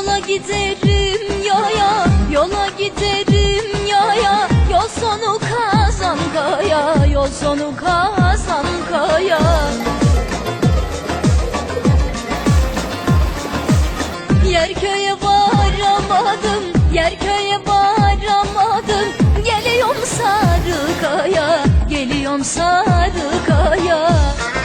Yola giderim yaya, yola giderim yaya. Yol sonu kazan kaya, yol sonu kazan kaya. Yerköye varamadım, yerköye varamadım. Geliyorum Sarıkaya, geliyorum Sarıkaya Nazlanma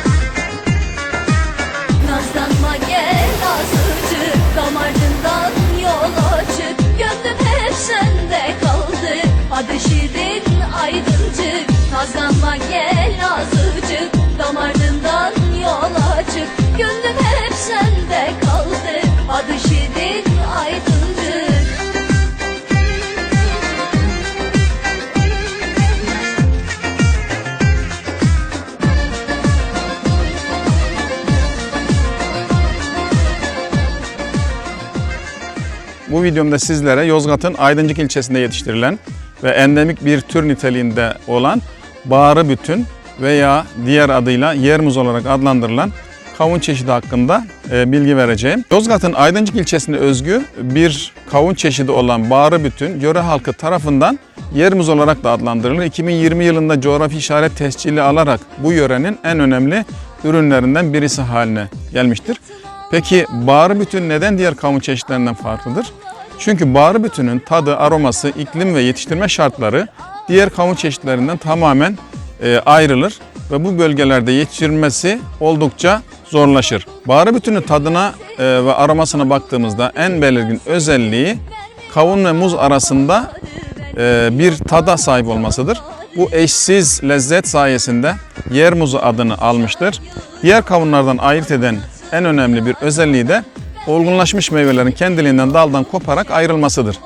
Bu videomda sizlere Yozgat'ın Aydıncık ilçesinde yetiştirilen ve endemik bir tür niteliğinde olan bağrı bütün veya diğer adıyla yermuz olarak adlandırılan kavun çeşidi hakkında e, bilgi vereceğim. Yozgat'ın Aydıncık ilçesine özgü bir kavun çeşidi olan bağrı bütün yöre halkı tarafından yermuz olarak da adlandırılır. 2020 yılında coğrafi işaret tescili alarak bu yörenin en önemli ürünlerinden birisi haline gelmiştir. Peki bağrı bütün neden diğer kavun çeşitlerinden farklıdır? Çünkü bağrı bütünün tadı, aroması, iklim ve yetiştirme şartları diğer kavun çeşitlerinden tamamen e, ayrılır ve bu bölgelerde yetiştirilmesi oldukça zorlaşır. Bağrı bütünün tadına e, ve aromasına baktığımızda en belirgin özelliği kavun ve muz arasında e, bir tada sahip olmasıdır. Bu eşsiz lezzet sayesinde yer muzu adını almıştır. Diğer kavunlardan ayırt eden en önemli bir özelliği de olgunlaşmış meyvelerin kendiliğinden daldan koparak ayrılmasıdır.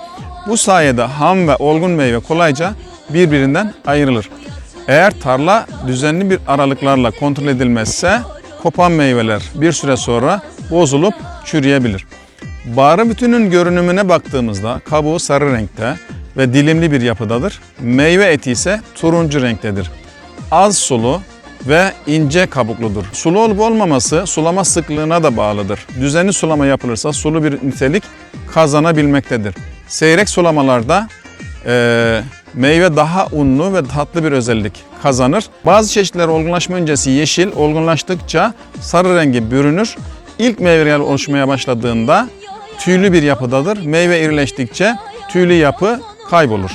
Bu sayede ham ve olgun meyve kolayca birbirinden ayrılır. Eğer tarla düzenli bir aralıklarla kontrol edilmezse kopan meyveler bir süre sonra bozulup çürüyebilir. Bağrı bütünün görünümüne baktığımızda kabuğu sarı renkte ve dilimli bir yapıdadır. Meyve eti ise turuncu renktedir. Az sulu ve ince kabukludur. Sulu olup olmaması sulama sıklığına da bağlıdır. Düzenli sulama yapılırsa sulu bir nitelik kazanabilmektedir. Seyrek sulamalarda eee, meyve daha unlu ve tatlı bir özellik kazanır. Bazı çeşitler olgunlaşma öncesi yeşil, olgunlaştıkça sarı rengi bürünür. İlk meyveler oluşmaya başladığında tüylü bir yapıdadır. Meyve irileştikçe tüylü yapı kaybolur.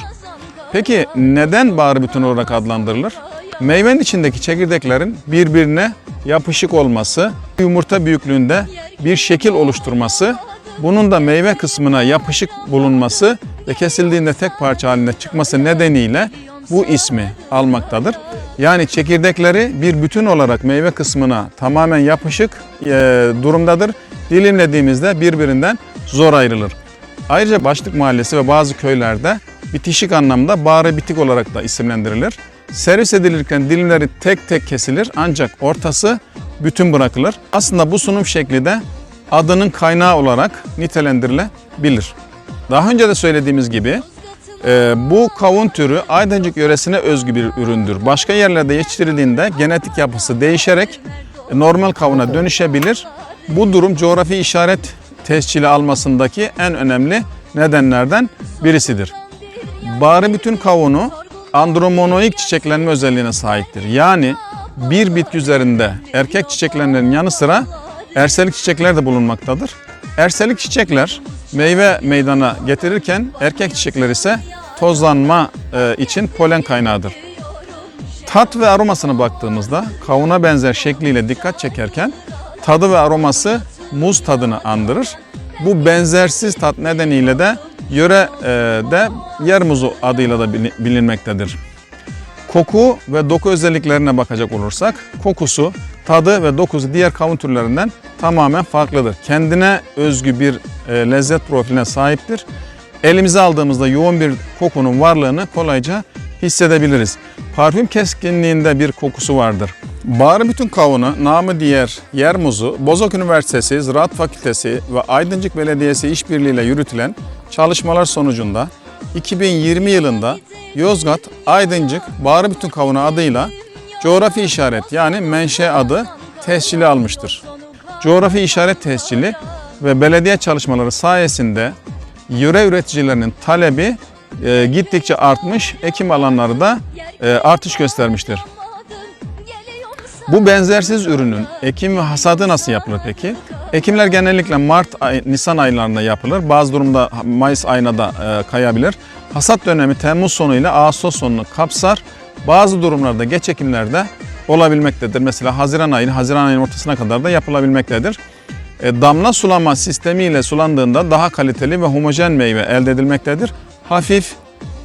Peki neden bağrı bütün olarak adlandırılır? Meyvenin içindeki çekirdeklerin birbirine yapışık olması, yumurta büyüklüğünde bir şekil oluşturması, bunun da meyve kısmına yapışık bulunması ve kesildiğinde tek parça halinde çıkması nedeniyle bu ismi almaktadır. Yani çekirdekleri bir bütün olarak meyve kısmına tamamen yapışık e, durumdadır. Dilimlediğimizde birbirinden zor ayrılır. Ayrıca Başlık Mahallesi ve bazı köylerde bitişik anlamda bağrı bitik olarak da isimlendirilir. Servis edilirken dilimleri tek tek kesilir ancak ortası bütün bırakılır. Aslında bu sunum şekli de adının kaynağı olarak nitelendirilebilir. Daha önce de söylediğimiz gibi e, bu kavun türü Aydıncık yöresine özgü bir üründür. Başka yerlerde yetiştirildiğinde genetik yapısı değişerek normal kavuna dönüşebilir. Bu durum coğrafi işaret tescili almasındaki en önemli nedenlerden birisidir. Bağrı bütün kavunu andromonoik çiçeklenme özelliğine sahiptir. Yani bir bitki üzerinde erkek çiçeklenmenin yanı sıra erselik çiçekler de bulunmaktadır. Erselik çiçekler meyve meydana getirirken erkek çiçekler ise tozlanma e, için polen kaynağıdır. Tat ve aromasına baktığımızda kavuna benzer şekliyle dikkat çekerken tadı ve aroması muz tadını andırır. Bu benzersiz tat nedeniyle de yörede yer muzu adıyla da bilin- bilinmektedir. Koku ve doku özelliklerine bakacak olursak kokusu, tadı ve dokusu diğer kavun türlerinden tamamen farklıdır. Kendine özgü bir e, lezzet profiline sahiptir. Elimize aldığımızda yoğun bir kokunun varlığını kolayca hissedebiliriz. Parfüm keskinliğinde bir kokusu vardır. Bağrı bütün kavunu, namı diğer yer muzu, Bozok Üniversitesi Ziraat Fakültesi ve Aydıncık Belediyesi işbirliğiyle yürütülen çalışmalar sonucunda 2020 yılında Yozgat Aydıncık Bağrı Bütün Kavunu adıyla coğrafi işaret yani menşe adı tescili almıştır. Coğrafi işaret tescili ve belediye çalışmaları sayesinde yöre üreticilerinin talebi e, gittikçe artmış, ekim alanları da e, artış göstermiştir. Bu benzersiz ürünün ekim ve hasadı nasıl yapılır peki? Ekimler genellikle Mart, ay, Nisan aylarında yapılır. Bazı durumda Mayıs ayına da e, kayabilir. Hasat dönemi Temmuz sonu ile Ağustos sonunu kapsar. Bazı durumlarda geç ekimlerde olabilmektedir. Mesela Haziran ayı, Haziran ayının ortasına kadar da yapılabilmektedir. E, damla sulama sistemiyle sulandığında daha kaliteli ve homojen meyve elde edilmektedir. Hafif,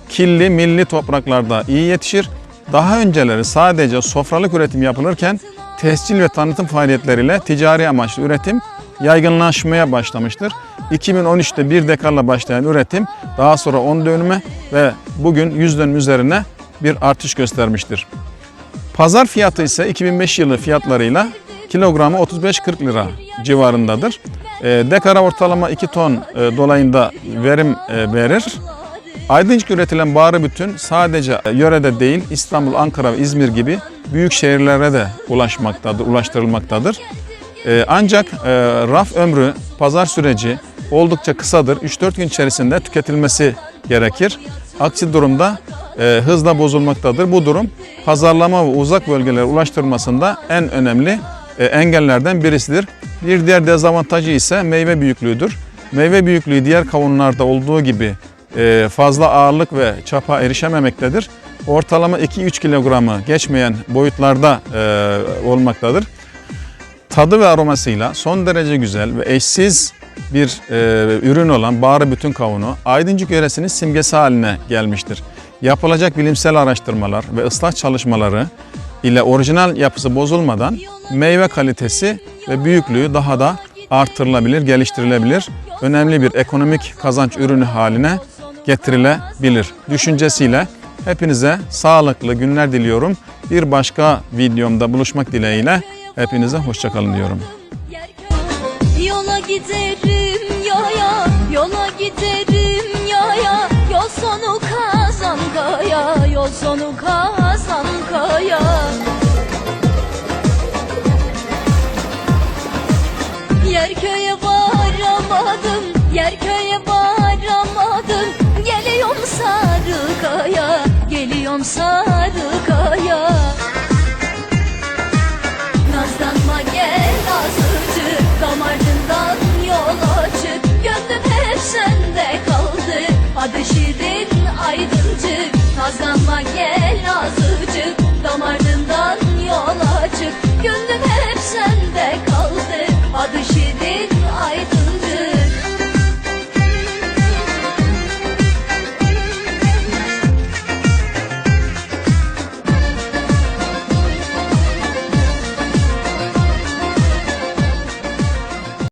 killi, milli topraklarda iyi yetişir. Daha önceleri sadece sofralık üretim yapılırken tescil ve tanıtım faaliyetleriyle ticari amaçlı üretim yaygınlaşmaya başlamıştır. 2013'te bir dekarla başlayan üretim daha sonra 10 dönüme ve bugün 100 dönüm üzerine bir artış göstermiştir. Pazar fiyatı ise 2005 yılı fiyatlarıyla kilogramı 35-40 lira civarındadır. E, dekara ortalama 2 ton e, dolayında verim e, verir. Aydıncık üretilen bağrı bütün sadece yörede değil İstanbul, Ankara ve İzmir gibi büyük şehirlere de ulaşmaktadır, ulaştırılmaktadır. Ee, ancak e, raf ömrü, pazar süreci oldukça kısadır. 3-4 gün içerisinde tüketilmesi gerekir. Aksi durumda e, hızla bozulmaktadır. Bu durum pazarlama ve uzak bölgelere ulaştırılmasında en önemli e, engellerden birisidir. Bir diğer dezavantajı ise meyve büyüklüğüdür. Meyve büyüklüğü diğer kavunlarda olduğu gibi fazla ağırlık ve çapa erişememektedir. Ortalama 2-3 kilogramı geçmeyen boyutlarda olmaktadır. Tadı ve aromasıyla son derece güzel ve eşsiz bir e, ürün olan Bağrı Bütün Kavunu Aydıncık yöresinin simgesi haline gelmiştir. Yapılacak bilimsel araştırmalar ve ıslah çalışmaları ile orijinal yapısı bozulmadan meyve kalitesi ve büyüklüğü daha da artırılabilir, geliştirilebilir. Önemli bir ekonomik kazanç ürünü haline getirilebilir. Düşüncesiyle hepinize sağlıklı günler diliyorum. Bir başka videomda buluşmak dileğiyle hepinize hoşçakalın diyorum. Yola giderim yaya, yola giderim yaya. Yol sonu kazan kaya, yol sonu kazan kaya. Yerköye varamadım, yerköye varamadım. Geliyorum sarı kaya, geliyorum sarı